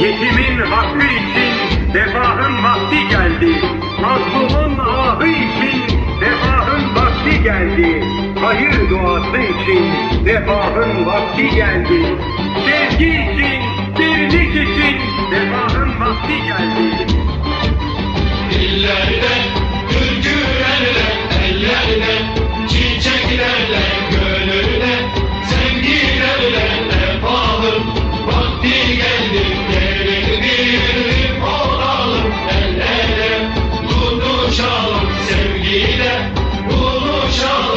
Yetimin hakkı için refahın vakti geldi. Mazlumun ahı için refahın vakti geldi. Hayır duası için refahın vakti geldi. Sevgi için, dirlik için refahın vakti geldi. show.